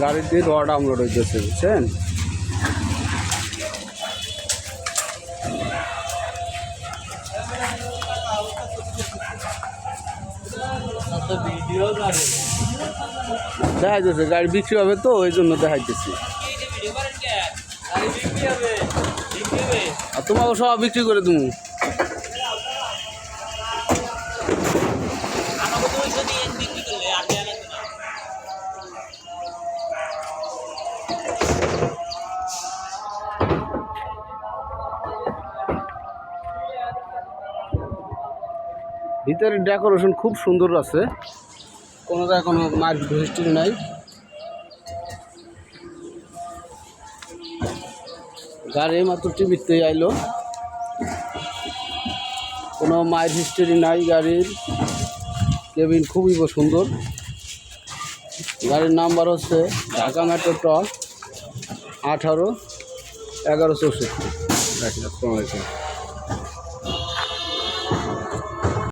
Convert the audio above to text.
গাড়িতে রড আমলোড হইতেছে বুঝছেন ভিডিও করে দেখা যাচ্ছে গাড়ি বিক্রি হবে তো, ওই জন্য করেন কে আরে তোমাকে সব বিক্রি করে তুমি দিয়ে বিক্রি করলে ভিতরে ডেকোরেশন খুব সুন্দর আছে। কোনো জায়গায় কোনো মার হিস্ট্রি নাই। গাড়ি মাত্র টিভিতে আইলো। কোনো মায়ের হিস্ট্রি নাই গাড়ির। কেবিন খুবই সুন্দর। গাড়ির নাম্বার হচ্ছে ঢাকা মেট্রো টল আঠারো এগারো চৌষট্টি। আলাইকুম।